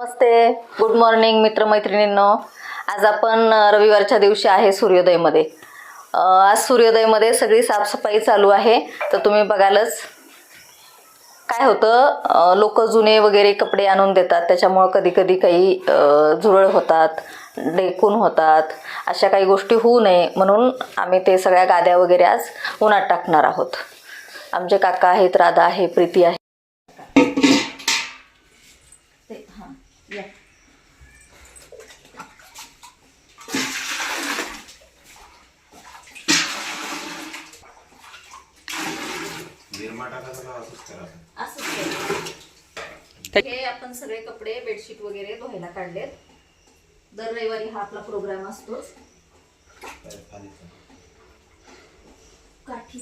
नमस्ते. Good morning मित्रमैत्रिणींनो. आज आपण रविवारच्या दिवशी आहे सूर्योदयमध्ये. आज सूर्योदयमध्ये सगळी साफसफाई चालू आहे. तर तुम्ही बघालच. काय होतं लोक जुने वगैरे कपडे आणून देतात. त्याच्यामुळं कधी कधी काही झुरळ होतात डेकून होतात. अशा काही गोष्टी होऊ नये. म्हणून आम्ही ते सगळ्या गाद्या वगैरे आज उन्हात टाकणार आहोत. आमचे काका आहेत राधा आहे प्रीती आहे. हां. या. असंच. हे आपण सगळे कपडे बेडशीट वगैरे धुवायला काढलेत. दर रविवारी हा आपला प्रोग्राम असतोच. काठी.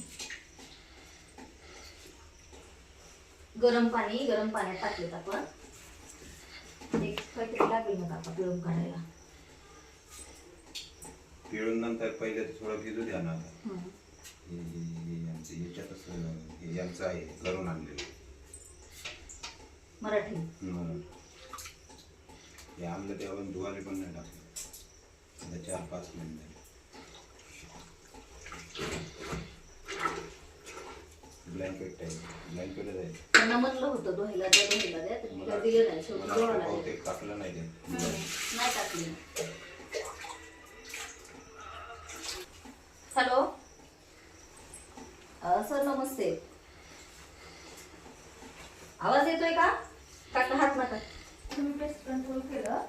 गरम पाणी गरम पाण्यात टाकलेत आपण. एक काहीतरी लागेल मग आता पिळून काढायला. पिळून नंतर पहिले थोडं भिजू द्या ना आता. हे. हे- हे यांचं याच्यातच अं, हे यांचं आहे घरून आणलेलं. मराठी. हम्म. हे आणलं तेव्हा धुवाले पण नाही टाकलं. आता चार पाच मिनिट. ब्लँकेट ब्लँकेटच आहे. त्यांना म्हणलं होतं धुवायला द्या धुवायला द्या. तर मी काय दिलं नाही शेवटी मला धुवायला. बहुतेक टाकलं नाही ते. नाही टाकली. हॅलो? अ, सर नमस्ते. आवाज येतोय का? काका हात नका तुम्ही पेस्ट कंट्रोल केलं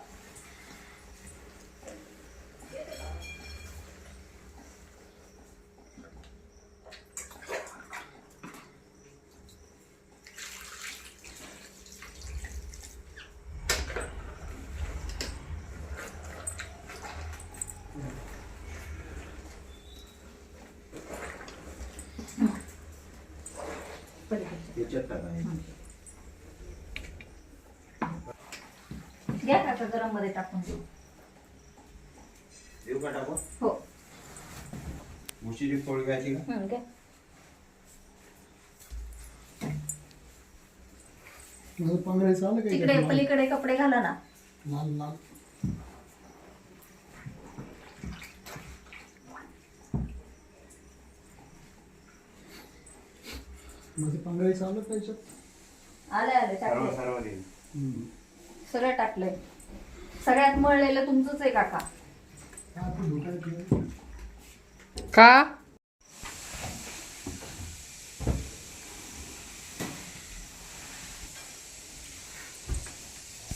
याच्यात टाकायचं घ्या काका गरममध्ये टाकून. देऊ देऊ का टाकू हो. उशिरी पोळी घ्यायची का? हं, घ्या. माझं पांघरायचं आलं का तिकडे इकडे? पलीकडे कपडे घाला ना. लाल लाल. पांघरायचं आलं याच्यात आले आले सर्व टाकले सर्व देईल. हम्म. सगळं टाकलंय. सगळ्यात मळलेलं तुमचंच आहे काका. काय आपण धोका केलं? का?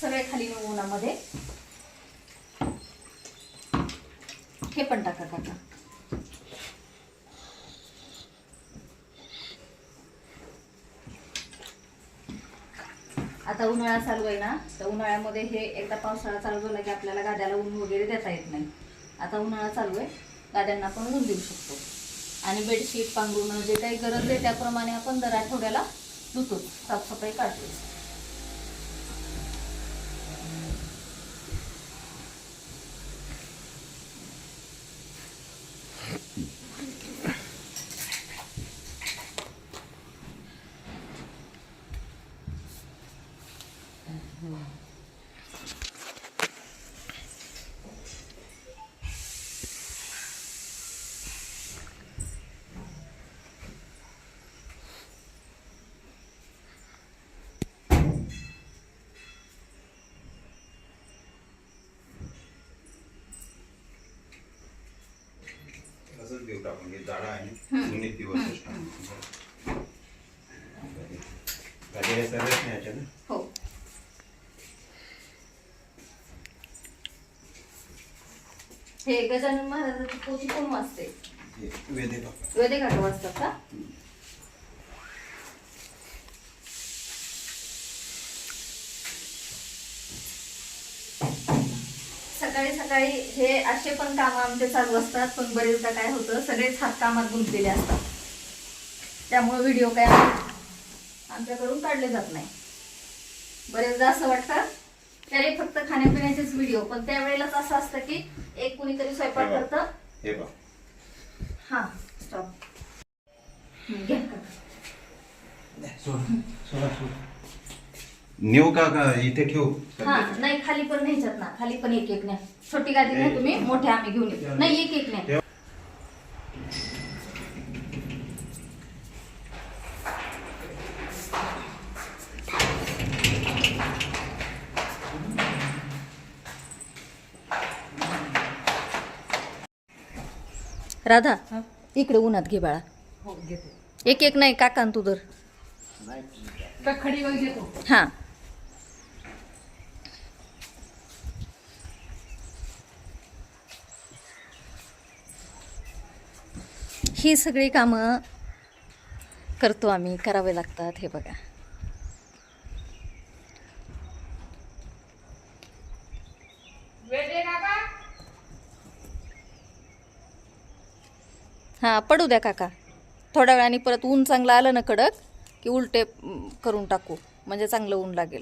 सगळे खाली नेऊ उन्हामध्ये. हे पण टाका काका. आता उन्हाळा चालू आहे ना तर उन्हाळ्यामध्ये हे एकदा पावसाळा चालू झाला की आपल्याला गाद्याला ऊन वगैरे देता येत नाही. आता उन्हाळा चालू आहे गाद्यांना आपण ऊन देऊ शकतो. आणि बेडशीट पांघरुणं जे काही गरज आहे त्याप्रमाणे आपण दर आठवड्याला धुतो साफसफाई काढतो असंच देऊ टाकून हे जाडा आहे ना दोन्ही दिवस हे सर्वच नाही याच्यात ना? हो. हे गजानन महाराजाची पोथी कोण वाचते? वेदे टाका वेदे काका वाचतात का? सकाळी सकाळी हे असे पण काम आमचे चालू असतात पण बरेचदा काय होतं सगळेच हात कामात गुंतलेले असतात. त्यामुळे व्हिडिओ काय आमच्याकडून काढले जात नाही. बरेचदा असं वाटतं त्याने फक्त खाण्यापिण्याचेच व्हिडिओ पण त्यावेळेलाच असं असतं की एक कुणीतरी स्वयंपाक. करतं. हे बघ. हा स्टॉप घ्या. नेऊ का का इथे ठेवू. हा नाही खाली पण न्यायच्यात ना. खाली पण एक एक न्या. छोटी गादी न्या तुम्ही मोठ्या आम्ही घेऊन येऊ नाही एक एक न्या राधा इकडे उन्हात घे बाळा. हो एक एक नाही काका तू दर का खडी घेतो. हां. ही सगळी कामं करतो आम्ही करावे लागतात हे बघा. हां पडू द्या काका. थोड्या वेळाने परत ऊन चांगलं आलं ना कडक की उलटे करून टाकू म्हणजे चांगलं ऊन लागेल.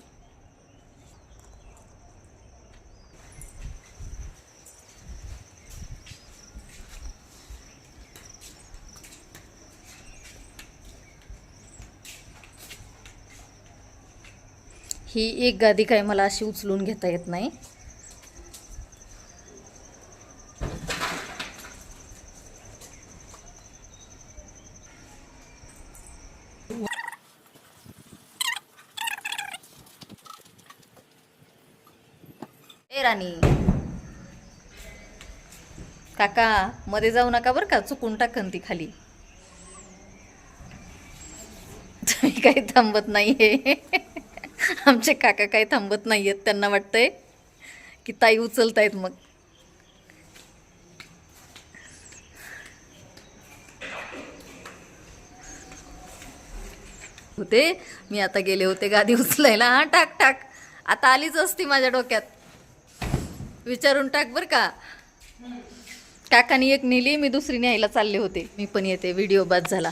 ही एक गादी काय मला अशी उचलून घेता येत नाही. ए राणी. काका मध्ये जाऊ नका बरं का चुकून टाकन ती खाली. काही थांबत नाहीये. आमचे काका काही थांबत नाही आहेत त्यांना वाटतंय की ताई उचलतायत मग. होते मी आता गेले होते गादी उचलायला. हा टाक टाक. आता आलीच असती माझ्या डोक्यात. विचारून टाक बर का. काकानी एक नेली मी दुसरी न्यायला चालले होते. मी पण येते व्हिडिओ बाद झाला.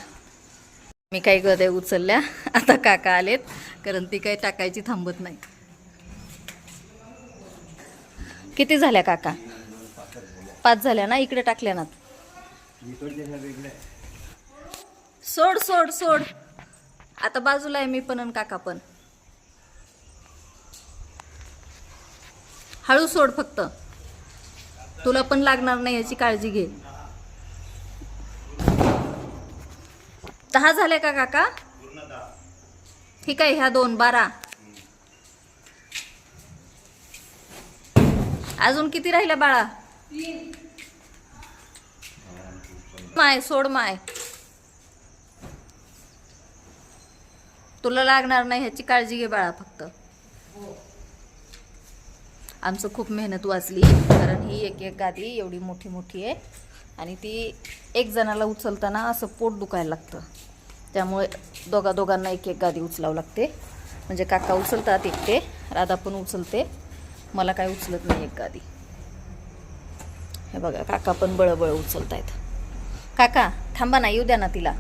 मी काही गद्या उचलल्या. आता काका आलेत कारण ती काही टाकायची थांबत नाही. किती झाल्या काका? पाच झाल्या ना? इकडे टाकल्या ना. सोड सोड सोड. आता बाजूला आहे मी पण आणि काका पण. हळू सोड फक्त. तुला पण लागणार नाही याची काळजी घे. दहा झाले का काका? ठीक आहे ह्या दोन बारा. अजून किती राहिल्या बाळा? माय सोड माय. तुला लागणार नाही ह्याची काळजी घे बाळा फक्त. आमचं खूप मेहनत वाचली कारण ही एक एक गादी एवढी मोठी मोठी आहे. आणि ती एक जणाला उचलताना असं पोट दुखायला लागतं. त्यामुळे दोघा दोघांना एक एक गादी उचलावं लागते. म्हणजे काका उचलतात एकटे राधा पण उचलते. मला काय उचलत नाही एक गादी. हे बघा काका पण बळबळ उचलत आहेत काका थांबा ना येऊ द्या ना तिला.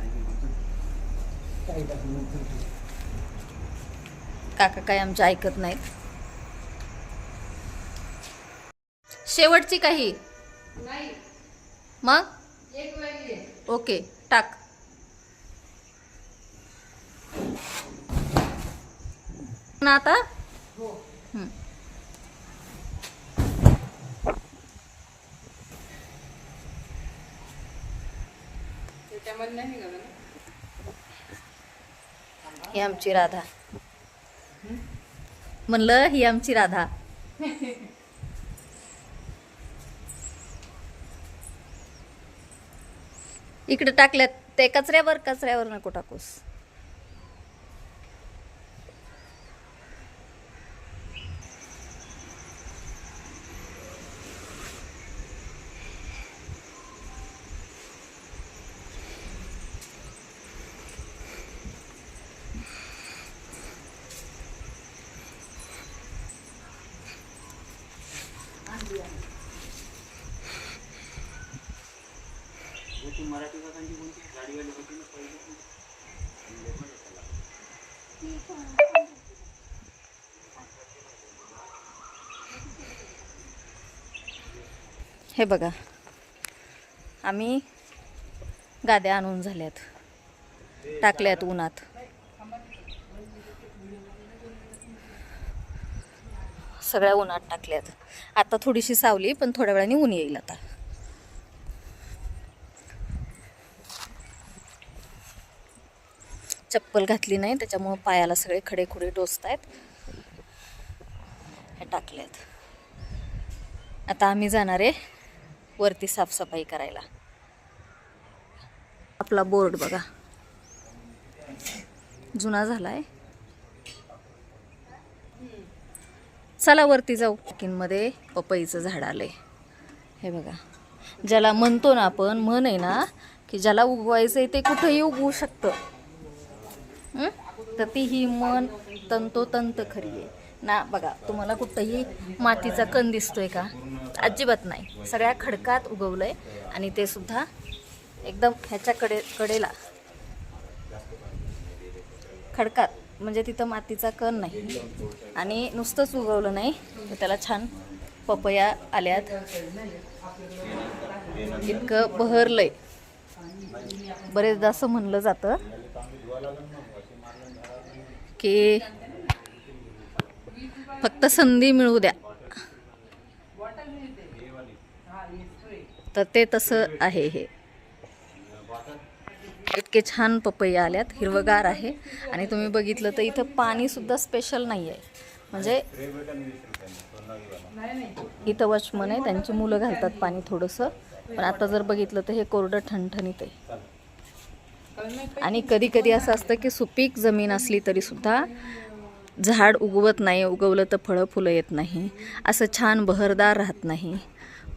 काका काय आमच्या ऐकत नाहीत. शेवटची काही? नाही. मग? ओके टाक. ना आता? हो. ही आमची राधा. म्हणलं ही आमची राधा. इकडे टाकल्यात ते कचऱ्यावर कचऱ्यावर नको टाकूस. हे बघा. आम्ही गाद्या आणून झाल्यात. टाकल्यात उन्हात. सगळ्या उन्हात टाकल्यात. आता थोडीशी सावली पण थोड्या वेळाने ऊन येईल आता. चप्पल घातली नाही त्याच्यामुळं पायाला सगळे खडे खुडे टोचत आहेत हे टाकलेत आता आम्ही जाणार आहे वरती साफसफाई करायला. आपला बोर्ड बघा. जुना झालाय. चला वरती जाऊ. किनमध्ये पपईचं झाड आलंय. हे बघा. ज्याला म्हणतो ना आपण म्हण आहे ना की ज्याला उगवायचंय ते कुठंही उगवू शकतं. तर ती ही मन तंतोतंत खरी आहे. ना बघा तुम्हाला कुठंही मातीचा कण दिसतोय का? अजिबात नाही. सगळ्या खडकात उगवलं आहे आणि ते सुद्धा एकदम ह्याच्या कडे कडेला. खडकात म्हणजे तिथं मातीचा कण नाही. आणि नुसतंच उगवलं नाही. तर त्याला छान पपया आल्यात. इतकं बहरलंय. बरेचदा असं म्हणलं जातं की फक्त संधी मिळू द्या. तर ते तसं आहे हे. इतके छान पपई आल्यात हिरवगार आहे. आणि तुम्ही बघितलं तर इथं पाणीसुद्धा स्पेशल नाही आहे म्हणजे इथं वॉचमन आहे त्यांची मुलं घालतात पाणी थोडंसं. पण आता जर बघितलं तर हे कोरडं ठणठणीत आहे. आणि कधी कधी असं असतं की सुपीक जमीन असली तरी सुद्धा झाड उगवत नाही उगवलं तर फळं फुलं येत नाही. असं छान बहरदार राहत नाही.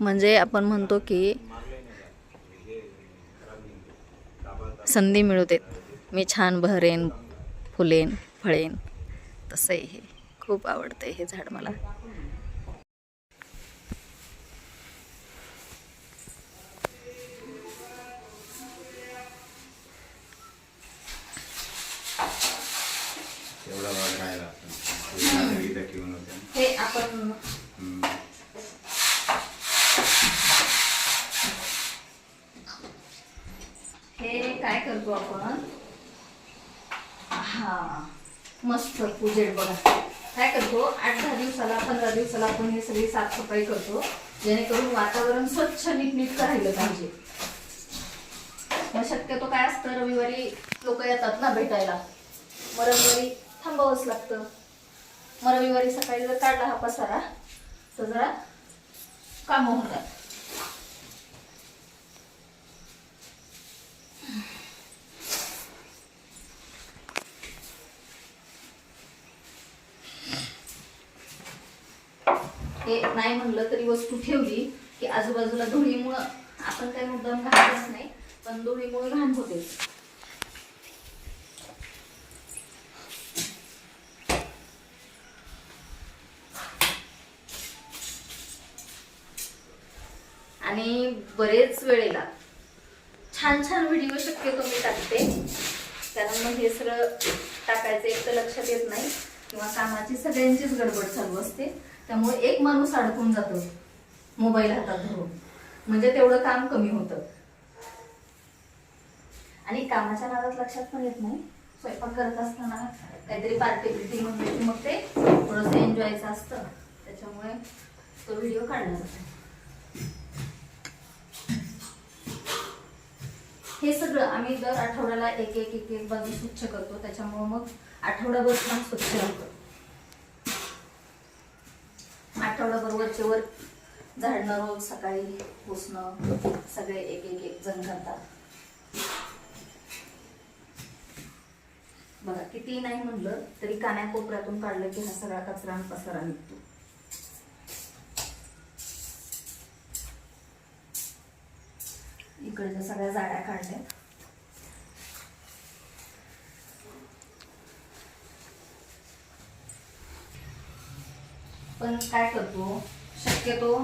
म्हणजे आपण म्हणतो की संधी मिळू देत. मी छान बहरेन फुलेन फळेन. तसं आहे हे खूप आवडतं हे झाड मला. हे आपण हम्म. हे काय करतो आपण. हा मस्त पूजेड बघा. काय करतो? आठ दहा दिवसाला पंधरा दिवसाला आपण हे सगळी साफसफाई करतो. जेणेकरून वातावरण स्वच्छ नीटनीट राहिलं पाहिजे. मग शक्यतो काय असतं रविवारी लोक येतात ना भेटायला. मग रविवारी थांबावंच लागतं. मग रविवारी सकाळी जर काढला हा पसारा तर जरा कामं होतात. हे नाही म्हणलं तरी वस्तू ठेवली की आजूबाजूला धुळीमुळं आपण काही मुद्दाम घालतच नाही पण धुळीमुळे घाण होते. आणि बरेच वेळेला छान छान व्हिडिओ शक्यतो मी टाकते. कारण मग हे सगळं टाकायचं एक तर लक्षात येत नाही किंवा कामाची सगळ्यांचीच गडबड चालू असते. त्यामुळे एक माणूस अडकून जातो मोबाईल हातात धरून. म्हणजे तेवढं काम कमी होतं. आणि कामाच्या नादात लक्षात पण येत नाही. स्वयंपाक करत असताना काहीतरी पार्टी बिर्टी की मग ते थोडंसं एन्जॉयचं असतं. त्याच्यामुळे तो व्हिडिओ काढला जातो हे सगळं आम्ही दर आठवड्याला एक एक एक एक बाजू स्वच्छ करतो. त्याच्यामुळे मग आठवडाभर छान स्वच्छ होतं. आठवडाभर वरचे वर. झाडणं रोज सकाळी पुसणं सगळे एक एक एक जण करतात बघा किती नाही म्हणलं तरी कान्याकोपऱ्यातून काढलं की हा सगळा कचरा पसारा निघतो. इकडच्या सगळ्या जाड्या काढल्या. पण काय करतो शक्यतो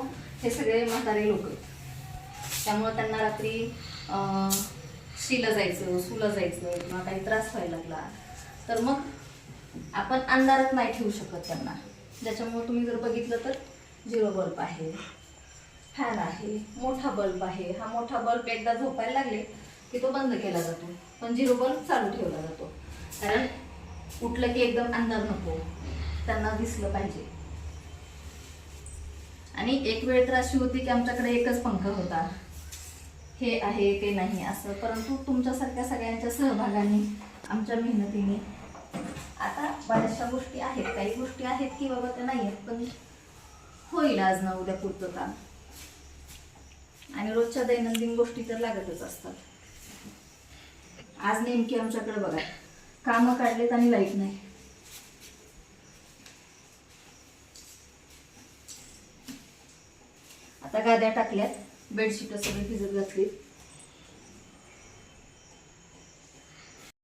हे सगळे म्हातारे लोक. त्यामुळं त्यांना रात्री शिलं शिला जायचं सुला जायचं किंवा काही त्रास व्हायला लागला तर मग आपण अंधारात नाही ठेवू शकत त्यांना. ज्याच्यामुळे तुम्ही जर बघितलं तर झिरो बल्ब आहे फॅन आहे मोठा बल्ब आहे. हा मोठा बल्ब एकदा झोपायला लागले की तो बंद केला जातो. पण झिरो बल्ब चालू ठेवला जातो. कारण उठलं की एकदम अंधार नको. त्यांना दिसलं पाहिजे. आणि एक वेळ तर अशी होती की आमच्याकडे एकच पंखा होता. हे आहे ते नाही असं. परंतु तुमच्यासारख्या सगळ्यांच्या सहभागाने आमच्या मेहनतीने. आता बऱ्याचशा गोष्टी आहेत. काही गोष्टी आहेत की बाबा त्या नाही आहेत पण होईल आज ना उद्या पूर्तता आणि रोजच्या दैनंदिन गोष्टी तर लागतच असतात. आज नेमकी आमच्याकडे बघा कामं काढलेत आणि लाइट नाही. आता गाद्या टाकल्यात. बेडशीट सगळी भिजत घातली